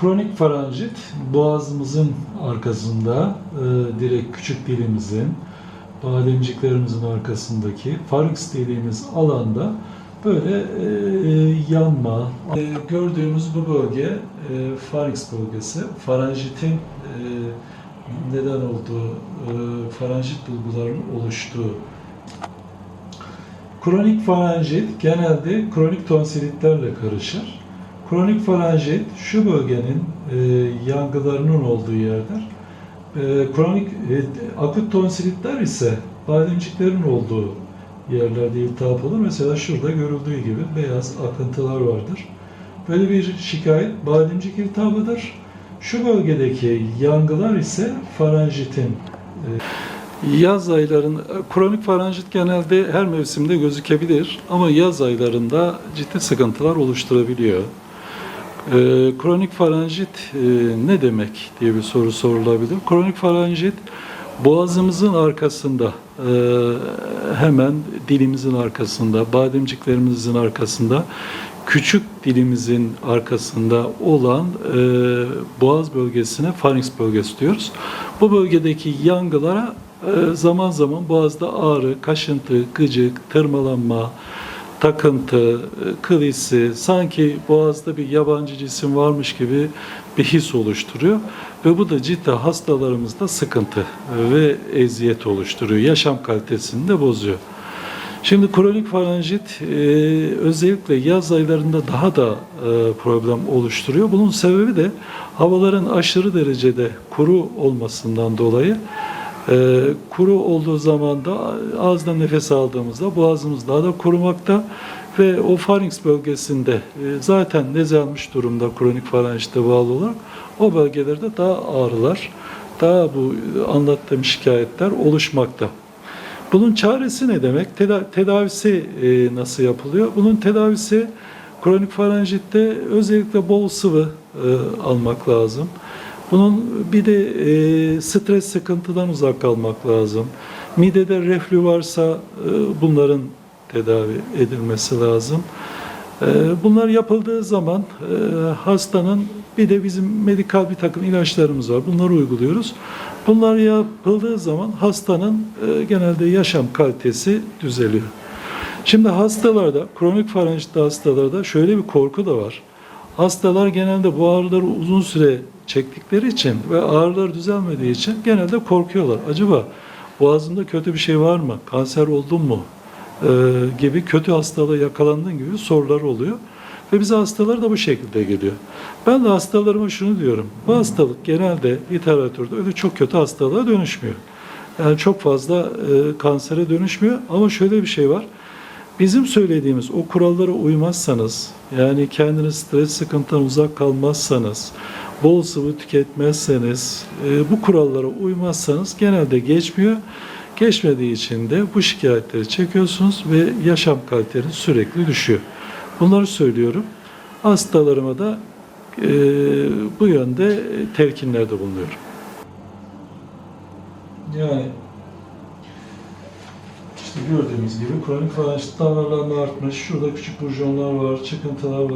kronik faranjit boğazımızın arkasında, e, direkt küçük dilimizin, bademciklerimizin arkasındaki farinks dediğimiz alanda böyle e, yanma. E, gördüğümüz bu bölge e, farinks bölgesi. Faranjitin e, neden olduğu, e, faranjit bulgularının oluştuğu Kronik faranjit genelde kronik tonsilitlerle karışır. Kronik faranjit şu bölgenin e, yangılarının olduğu yerdir. E, kronik e, akut tonsilitler ise bademciklerin olduğu yerlerde iltihap olur. Mesela şurada görüldüğü gibi beyaz akıntılar vardır. Böyle bir şikayet bademcik iltihabıdır. Şu bölgedeki yangılar ise faranjitin Yaz ayların kronik faranjit genelde her mevsimde gözükebilir ama yaz aylarında ciddi sıkıntılar oluşturabiliyor. Ee, kronik faranjit e, ne demek diye bir soru sorulabilir. Kronik faranjit boğazımızın arkasında e, hemen dilimizin arkasında, bademciklerimizin arkasında küçük dilimizin arkasında olan e, boğaz bölgesine farinks bölgesi diyoruz. Bu bölgedeki yangılara e, zaman zaman boğazda ağrı, kaşıntı, gıcık, tırmalanma, takıntı, e, kılisi, sanki boğazda bir yabancı cisim varmış gibi bir his oluşturuyor. Ve bu da ciddi hastalarımızda sıkıntı ve eziyet oluşturuyor. Yaşam kalitesini de bozuyor. Şimdi kronik faranjit e, özellikle yaz aylarında daha da e, problem oluşturuyor. Bunun sebebi de havaların aşırı derecede kuru olmasından dolayı e, kuru olduğu zaman da ağızdan nefes aldığımızda boğazımız daha da kurumakta ve o farinks bölgesinde e, zaten nezalmış durumda kronik faranjite bağlı olarak o bölgelerde daha ağrılar, daha bu anlattığım şikayetler oluşmakta. Bunun çaresi ne demek? Teda- tedavisi e, nasıl yapılıyor? Bunun tedavisi kronik faranjitte özellikle bol sıvı e, almak lazım. Bunun bir de e, stres sıkıntıdan uzak kalmak lazım. Midede reflü varsa e, bunların tedavi edilmesi lazım. E, bunlar yapıldığı zaman e, hastanın bir de bizim medikal bir takım ilaçlarımız var. Bunları uyguluyoruz. Bunlar yapıldığı zaman hastanın e, genelde yaşam kalitesi düzeliyor. Şimdi hastalarda, kronik faranjitli hastalarda şöyle bir korku da var. Hastalar genelde bu ağrıları uzun süre çektikleri için ve ağrılar düzelmediği için genelde korkuyorlar. Acaba boğazımda kötü bir şey var mı? Kanser oldum mu? Ee, gibi kötü hastalığa yakalandığın gibi sorular oluyor. Ve bize hastalar da bu şekilde geliyor. Ben de hastalarıma şunu diyorum. Bu hastalık genelde literatürde öyle çok kötü hastalığa dönüşmüyor. Yani çok fazla e, kansere dönüşmüyor. Ama şöyle bir şey var. Bizim söylediğimiz o kurallara uymazsanız, yani kendiniz stres sıkıntıdan uzak kalmazsanız, bol sıvı tüketmezseniz, e, bu kurallara uymazsanız genelde geçmiyor. Geçmediği için de bu şikayetleri çekiyorsunuz ve yaşam kaliteniz sürekli düşüyor. Bunları söylüyorum. Hastalarıma da e, bu yönde telkinlerde bulunuyorum. Yani işte gördüğünüz gibi kronik faranjit damarlanma artmış. Şurada küçük burjonlar var, çıkıntılar var.